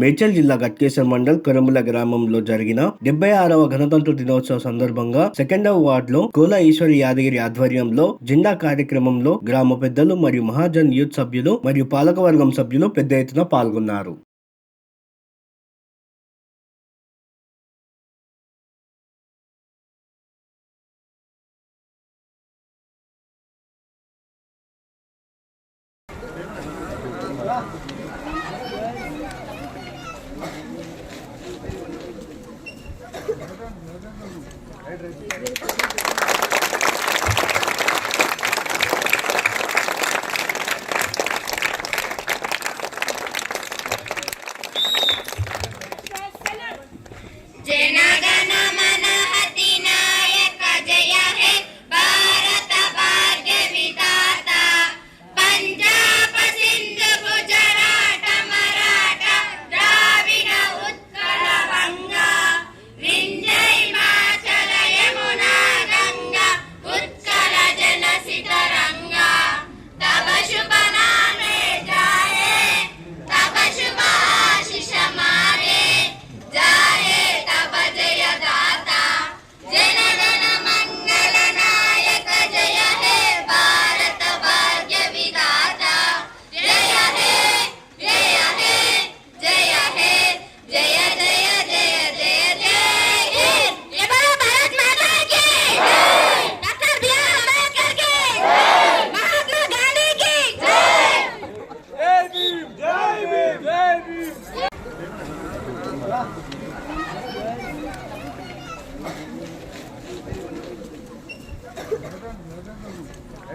మేడ్చల్ జిల్లా గట్కేశ్వర మండల్ కరముల గ్రామంలో జరిగిన డెబ్బై ఆరవ గణతంత్ర దినోత్సవ సందర్భంగా సెకండ్ వార్డ్లో కోల ఈశ్వరి యాదగిరి ఆధ్వర్యంలో జెండా కార్యక్రమంలో గ్రామ పెద్దలు మరియు మహాజన్ యూత్ సభ్యులు మరియు పాలకవర్గం సభ్యులు పెద్ద ఎత్తున పాల్గొన్నారు.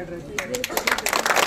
ಡ್ರೆಸ್